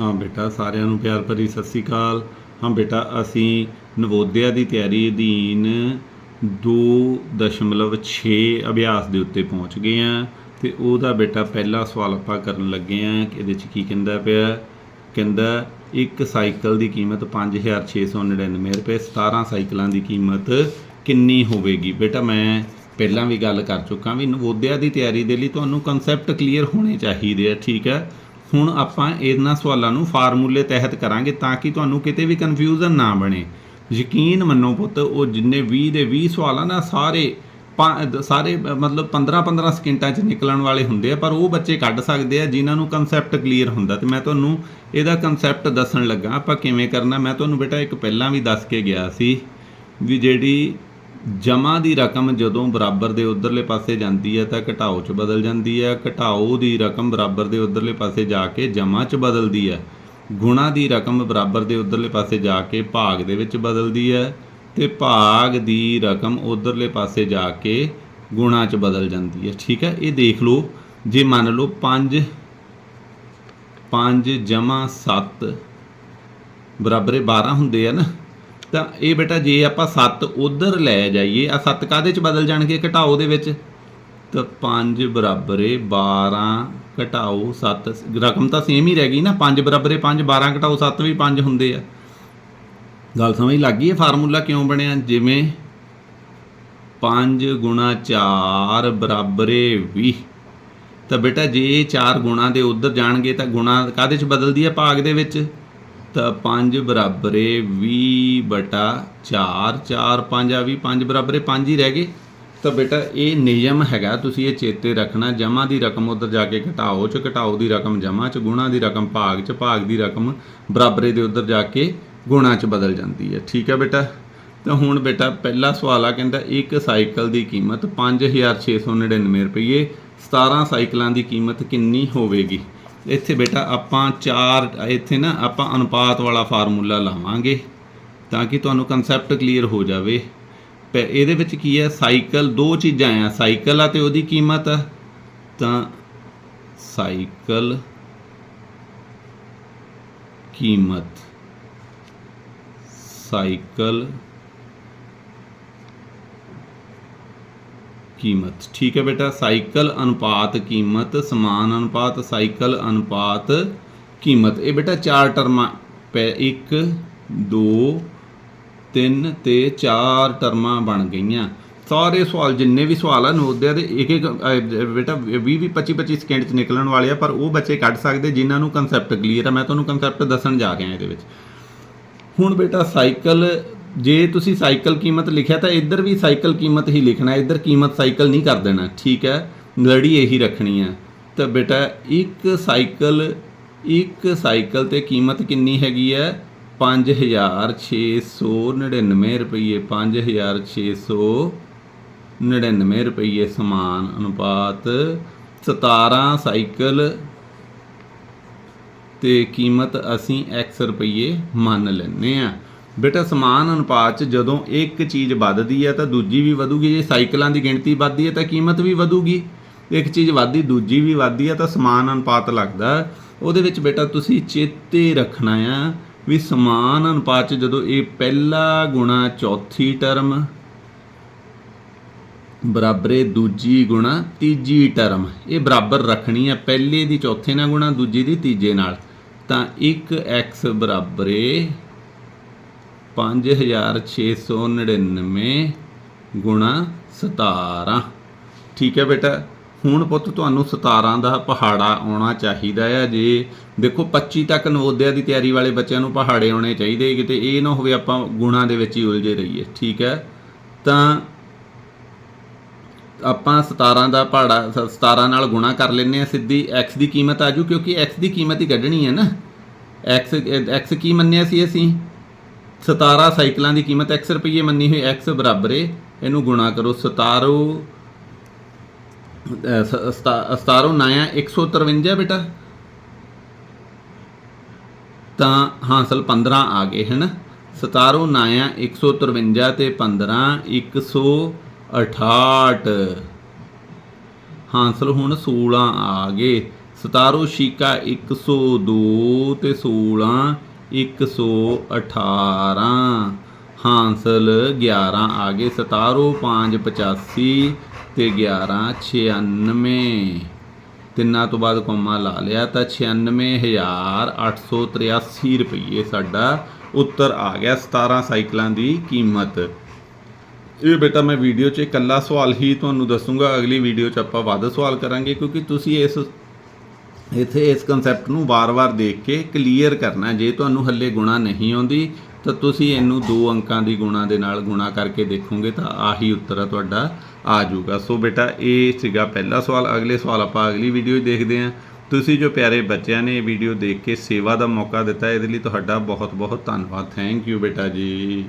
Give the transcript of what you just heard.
ਹਾਂ ਬੇਟਾ, ਸਾਰਿਆਂ ਨੂੰ ਪਿਆਰ ਭਰੀ ਸਤਿ ਸ੍ਰੀ ਅਕਾਲ। ਹਾਂ ਬੇਟਾ, ਅਸੀਂ ਨਵੋਦਿਆ ਦੀ ਤਿਆਰੀ ਅਧੀਨ 2.6 ਅਭਿਆਸ ਦੇ ਉੱਤੇ ਪਹੁੰਚ ਗਏ ਹਾਂ ਤੇ ਉਹਦਾ ਬੇਟਾ ਪਹਿਲਾ ਸਵਾਲ ਆਪਾਂ ਕਰਨ ਲੱਗੇ ਹਾਂ ਕਿ ਇਹਦੇ 'ਚ ਕੀ ਕਹਿੰਦਾ ਪਿਆ। ਕਹਿੰਦਾ, ਇੱਕ ਸਾਈਕਲ ਦੀ ਕੀਮਤ 5699 ਰੁਪਏ 17 ਸਾਈਕਲਾਂ ਦੀ ਕੀਮਤ ਕਿੰਨੀ ਹੋਵੇਗੀ? ਬੇਟਾ, ਮੈਂ ਪਹਿਲਾਂ ਵੀ ਗੱਲ ਕਰ ਚੁੱਕਾ ਵੀ ਨਵੋਦਿਆ ਦੀ ਤਿਆਰੀ ਦੇ ਲਈ ਤੁਹਾਨੂੰ ਕਨਸੈਪਟ ਕਲੀਅਰ ਹੋਣੇ ਚਾਹੀਦੇ ਆ, ਠੀਕ ਹੈ? ਹੁਣ ਆਪਾਂ ਇਹਨਾਂ ਸਵਾਲਾਂ ਨੂੰ ਫਾਰਮੂਲੇ ਤਹਿਤ ਕਰਾਂਗੇ ਤਾਂ ਕਿ ਤੁਹਾਨੂੰ ਕਿਤੇ ਵੀ ਕਨਫਿਊਜ਼ਨ ਨਾ ਬਣੇ। ਯਕੀਨ ਮੰਨੋ ਪੁੱਤ, ਉਹ ਜਿੰਨੇ 20 ਦੇ 20 ਸਵਾਲ ਆ ਨਾ, ਸਾਰੇ ਪੰ- ਸਾਰੇ, ਮਤਲਬ 15 15 ਸਕਿੰਟਾਂ 'ਚ ਨਿਕਲਣ ਵਾਲੇ ਹੁੰਦੇ ਆ, ਪਰ ਉਹ ਬੱਚੇ ਕੱਢ ਸਕਦੇ ਆ ਜਿਨ੍ਹਾਂ ਨੂੰ ਕਨਸੈਪਟ ਕਲੀਅਰ ਹੁੰਦਾ। ਤੇ ਮੈਂ ਤੁਹਾਨੂੰ ਇਹਦਾ ਕਨਸੈਪਟ ਦੱਸਣ ਲੱਗਾ, ਆਪਾਂ ਕਿਵੇਂ ਕਰਨਾ? ਮੈਂ ਤੁਹਾਨੂੰ ਬੇਟਾ ਇੱਕ ਪਹਿਲਾਂ ਵੀ ਦੱਸ ਕੇ ਗਿਆ ਸੀ ਵੀ ਜਿਹੜੀ ਜਮਾ ਦੀ ਰਕਮ ਜਦੋਂ ਬਰਾਬਰ ਦੇ ਉਧਰਲੇ ਪਾਸੇ ਜਾਂਦੀ ਹੈ ਤਾਂ ਘਟਾਓ 'ਚ ਬਦਲ ਜਾਂਦੀ ਹੈ, ਘਟਾਓ ਦੀ ਰਕਮ ਬਰਾਬਰ ਦੇ ਉਧਰਲੇ ਪਾਸੇ ਜਾ ਕੇ ਜਮਾ 'ਚ ਬਦਲਦੀ ਹੈ। ਗੁਣਾ ਦੀ ਰਕਮ ਬਰਾਬਰ ਦੇ ਉਧਰਲੇ ਪਾਸੇ ਜਾ ਕੇ ਭਾਗ ਦੇ ਵਿੱਚ ਬਦਲਦੀ ਹੈ ਤੇ ਭਾਗ ਦੀ ਰਕਮ ਉਧਰਲੇ ਪਾਸੇ ਜਾ ਕੇ ਗੁਣਾ 'ਚ ਬਦਲ ਜਾਂਦੀ ਹੈ। ਠੀਕ ਹੈ, ਇਹ ਦੇਖ ਲਓ, ਜੇ ਮੰਨ ਲਓ 5 5 ਜਮਾ 7 ਬਰਾਬਰ 12 ਹੁੰਦੇ ਆ ਨਾ ਤਾਂ ਇਹ ਬੇਟਾ ਜੇ ਆਪਾਂ 7 ਉਧਰ ਲੈ ਜਾਈਏ ਆ 7 ਕਾਦੇ ਚ ਬਦਲ ਜਾਣਗੇ? ਘਟਾਓ ਦੇ ਵਿੱਚ। ਤਾਂ 5 ਬਰਾਬਰ ਏ 12 ਘਟਾਓ 7 ਰਕਮ ਤਾਂ ਸੇਮ ਹੀ ਰਹਿ ਗਈ ਨਾ। 5 ਬਰਾਬਰ ਏ 5 12 ਘਟਾਓ 7 ਵੀ 5 ਹੁੰਦੇ ਆ। ਗੱਲ ਸਮਝ ਲੱਗ ਗਈ ਇਹ ਫਾਰਮੂਲਾ ਕਿਉਂ ਬਣਿਆ? ਜਿਵੇਂ 5 ਗੁਣਾ 4 ਬਰਾਬਰ ਏ 20 ਤਾਂ ਬੇਟਾ ਜੇ 4 ਗੁਣਾ ਦੇ ਉਧਰ ਜਾਣਗੇ ਤਾਂ ਗੁਣਾ ਕਾਦੇ ਚ ਬਦਲਦੀ ਹੈ ਭਾਗ ਦੇ ਵਿੱਚ। ਤਾਂ 5 ਬਰਾਬਰੇ ਏ 20 ਬਟਾ 4 4 5 ਆ ਵੀ 5 ਬਰਾਬਰੇ ਏ 5 ਹੀ ਰਹਿ ਗਏ। ਤਾਂ ਬੇਟਾ, ਇਹ ਨਿਯਮ ਹੈਗਾ, ਤੁਸੀਂ ਇਹ ਚੇਤੇ ਰੱਖਣਾ, ਜਮਾ ਦੀ ਰਕਮ ਉਧਰ ਜਾ ਕੇ ਘਟਾਓ ਚ ਘਟਾਓ ਦੀ ਰਕਮ ਜਮਾ ਚ, ਗੁਣਾ ਦੀ ਰਕਮ ਭਾਗ ਚ, ਭਾਗ ਦੀ ਰਕਮ ਬਰਾਬਰੇ ਦੇ ਉਧਰ ਜਾ ਕੇ ਗੁਣਾ ਚ ਬਦਲ ਜਾਂਦੀ ਹੈ। ਠੀਕ ਹੈ ਬੇਟਾ? ਤਾਂ ਹੁਣ ਬੇਟਾ, ਪਹਿਲਾ ਸਵਾਲ ਆ, ਕਹਿੰਦਾ ਇੱਕ ਸਾਈਕਲ ਦੀ ਕੀਮਤ 5699 ਰੁਪਏ 17 ਸਾਈਕਲਾਂ ਦੀ ਕੀਮਤ ਕਿੰਨੀ ਹੋਵੇਗੀ? ਇੱਥੇ ਬੇਟਾ ਆਪਾਂ ਚਾਰ, ਇੱਥੇ ਨਾ ਆਪਾਂ ਅਨੁਪਾਤ ਵਾਲਾ ਫਾਰਮੂਲਾ ਲਾਵਾਂਗੇ ਤਾਂ ਕਿ ਤੁਹਾਨੂੰ ਕਨਸੈਪਟ ਕਲੀਅਰ ਹੋ ਜਾਵੇ। ਪੈ- ਇਹਦੇ ਵਿੱਚ ਕੀ ਹੈ? ਸਾਈਕਲ ਦੋ ਚੀਜ਼ਾਂ ਆ। ਸਾਈਕਲ ਆ ਤੇ ਉਹਦੀ ਕੀਮਤ। ਆ ਤਾਂ ਸਾਈਕਲ ਕੀਮਤ ਸਾਈਕਲ ਕੀਮਤ। ਠੀਕ ਹੈ ਬੇਟਾ, ਸਾਈਕਲ ਅਨੁਪਾਤ ਕੀਮਤ, ਸਮਾਨ ਅਨੁਪਾਤ, ਸਾਈਕਲ ਅਨੁਪਾਤ ਕੀਮਤ। ਇਹ ਬੇਟਾ ਚਾਰ ਟਰਮਾਂ ਪੈ 1 2 3 ਤੇ 4 ਟਰਮਾਂ ਬਣ ਗਈਆਂ। ਸਾਰੇ ਸਵਾਲ, ਜਿੰਨੇ ਵੀ ਸਵਾਲ ਆ ਨਵੋਦਿਆ ਦੇ ਇੱਕ ਇੱਕ ਬੇਟਾ 20 20 25 25 ਸਕਿੰਟ ਚ ਨਿਕਲਣ ਵਾਲੇ ਆ, ਪਰ ਉਹ ਬੱਚੇ ਕੱਢ ਸਕਦੇ, ਜਿਨ੍ਹਾਂ ਨੂੰ ਕਨਸੈਪਟ ਕਲੀਅਰ ਆ। ਮੈਂ ਤੁਹਾਨੂੰ ਕਨਸੈਪਟ ਦੱਸਣ ਜਾ ਰਿਹਾ ਇਹਦੇ ਵਿੱਚ। ਹੁਣ ਬੇਟਾ ਸਾਈਕਲ ਜੇ ਤੁਸੀਂ ਸਾਈਕਲ ਕੀਮਤ ਲਿਖਿਆ ਤਾਂ ਇੱਧਰ ਵੀ ਸਾਈਕਲ ਕੀਮਤ ਹੀ ਲਿਖਣਾ ਇੱਧਰ ਕੀਮਤ ਸਾਈਕਲ ਨਹੀਂ ਕਰ ਦੇਣਾ। ਠੀਕ ਹੈ। ਲੜੀ ਇਹੀ ਰੱਖਣੀ ਹੈ। ਤਾਂ ਬੇਟਾ, ਇੱਕ ਸਾਈਕਲ ਇੱਕ ਸਾਈਕਲ ਤੇ ਕੀਮਤ ਕਿੰਨੀ ਹੈਗੀ ਹੈ? 5699 ਰੁਪਏ 5699 ਰੁਪਏ ਸਮਾਨ ਅਨੁਪਾਤ। 17 ਸਾਈਕਲ ਤੇ ਕੀਮਤ ਅਸੀਂ x ਰੁਪਏ ਮੰਨ ਲੈਨੇ ਆ ਬੇਟਾ, ਸਮਾਨ ਅਨੁਪਾਤ ਚ ਜਦੋਂ ਇੱਕ ਚੀਜ਼ ਵੱਧਦੀ ਹੈ ਤਾਂ ਦੂਜੀ ਵੀ ਵਧੂਗੀ, ਜੇ ਸਾਈਕਲਾਂ ਦੀ ਗਿਣਤੀ ਵੱਧਦੀ ਹੈ ਤਾਂ ਕੀਮਤ ਵੀ ਵਧੂਗੀ। ਇੱਕ ਚੀਜ਼ ਵੱਧਦੀ, ਦੂਜੀ ਵੀ ਵੱਧਦੀ ਹੈ ਤਾਂ ਸਮਾਨ ਅਨੁਪਾਤ ਲੱਗਦਾ। ਉਹਦੇ ਵਿੱਚ ਬੇਟਾ, ਤੁਸੀਂ ਚੇਤੇ ਰੱਖਣਾ ਆ ਵੀ ਸਮਾਨ ਅਨੁਪਾਤ ਚ ਜਦੋਂ ਇਹ ਪਹਿਲਾ ਗੁਣਾ ਚੌਥੀ ਟਰਮ, ਬਰਾਬਰੇ ਦੂਜੀ ਗੁਣਾ ਤੀਜੀ ਟਰਮ, ਇਹ ਬਰਾਬਰ ਰੱਖਣੀ ਹੈ ਪਹਿਲੇ ਦੀ ਚੌਥੇ ਨਾਲ ਗੁਣਾ, ਦੂਜੀ ਦੀ ਤੀਜੇ ਨਾਲ। ਤਾਂ 1x ਬਰਾਬਰੇ 5699 ਗੁਣਾ 17 ਠੀਕ ਹੈ ਬੇਟਾ, ਹੁਣ ਪੁੱਤ ਤੁਹਾਨੂੰ 17 ਦਾ ਪਹਾੜਾ ਆਉਣਾ ਚਾਹੀਦਾ ਹੈ। ਜੇ ਦੇਖੋ 25 ਤੱਕ ਨਵੋਦਿਆ ਦੀ ਤਿਆਰੀ ਵਾਲੇ ਬੱਚਿਆਂ ਨੂੰ ਪਹਾੜੇ ਆਉਣੇ ਚਾਹੀਦੇ ਕਿਤੇ ਇਹ ਨਾ ਹੋਵੇ ਆਪਾਂ ਗੁਣਾ ਦੇ ਵਿੱਚ ਹੀ ਉਲਝੇ ਰਹੀਏ। ਠੀਕ ਹੈ? ਤਾਂ ਆਪਾਂ 17 ਦਾ ਪਹਾੜਾ, ਸ- 17 ਨਾਲ ਗੁਣਾ ਕਰ ਲੈਨੇ ਆ ਸਿੱਧੀ। X ਦੀ ਕੀਮਤ ਆਜੂ ਕਿਉਂਕਿ x ਦੀ ਕੀਮਤ ਹੀ ਕੱਢਣੀ ਹੈ ਨਾ। X x ਕੀ ਮੰਨਿਆ ਸੀ ਅਸੀਂ? 17 ਸਾਈਕਲਾਂ ਦੀ ਕੀਮਤ x ਰੁਪਏ ਮੰਨੀ ਹੋਈ x ਬਰਾਬਰ ਹੈ ਇਹਨੂੰ ਗੁਣਾ ਕਰੋ 17 17 ਨਾਇਆ 153 ਬੇਟਾ। ਤਾਂ ਹਾਸਲ 15 ਆ ਗਏ, ਹਨ? 17 ਨਾਇਆ 153 ਤੇ 15 168 ਹਾਸਲ ਹੁਣ 16 ਆ ਗਏ। 17 ਛੀਕਾ 102 ਤੇ 16 118 ਹਾਂਸਲ 11 ਆ ਗਏ 17 5 85 ਤੇ 11 96 ਤਿੰਨਾਂ ਤੋਂ ਬਾਅਦ ਕੋਮਾ ਲਾ ਲਿਆ ਤਾਂ 96883 ਰੁਪਏ ਸਾਡਾ ਉੱਤਰ ਆ ਗਿਆ 17 ਸਾਈਕਲਾਂ ਦੀ ਕੀਮਤ। ਇਹ ਬੇਟਾ ਮੈਂ ਵੀਡੀਓ 'ਚ ਇਕੱਲਾ ਸਵਾਲ ਹੀ ਤੁਹਾਨੂੰ ਦੱਸੂਗਾ। ਅਗਲੀ ਵੀਡੀਓ 'ਚ ਆਪਾਂ ਵੱਧ ਸਵਾਲ ਕਰਾਂਗੇ ਕਿਉਂਕਿ ਤੁਸੀਂ ਇਸ ਇੱਥੇ ਇਸ ਕਨਸੈਪਟ ਨੂੰ ਵਾਰ-ਵਾਰ ਦੇਖ ਕੇ ਕਲੀਅਰ ਕਰਨਾ ਜੇ ਤੁਹਾਨੂੰ ਹੱਲੇ ਗੁਣਾ ਨਹੀਂ ਆਉਂਦੀ, ਤਾਂ ਤੁਸੀਂ ਇਹਨੂੰ ਦੋ ਅੰਕਾਂ ਦੀ ਗੁਣਾ ਦੇ ਨਾਲ ਗੁਣਾ ਕਰਕੇ ਦੇਖੋਗੇ ਤਾਂ ਆਹੀ ਉੱਤਰ ਆ ਤੁਹਾਡਾ, ਆ ਜਾਊਗਾ। ਸੋ ਬੇਟਾ, ਇਹ ਸੀਗਾ ਪਹਿਲਾ ਸਵਾਲ। ਅਗਲੇ ਸਵਾਲ ਆਪਾਂ ਅਗਲੀ ਵੀਡੀਓ 'ਚ ਦੇਖਦੇ ਹਾਂ। ਤੁਸੀਂ ਜੋ ਪਿਆਰੇ ਬੱਚਿਆਂ ਨੇ ਇਹ ਵੀਡੀਓ ਦੇਖ ਕੇ ਸੇਵਾ ਦਾ ਮੌਕਾ ਦਿੱਤਾ, ਇਹਦੇ ਲਈ ਤੁਹਾਡਾ ਬਹੁਤ ਬਹੁਤ ਧੰਨਵਾਦ। ਥੈਂਕ ਯੂ ਬੇਟਾ ਜੀ।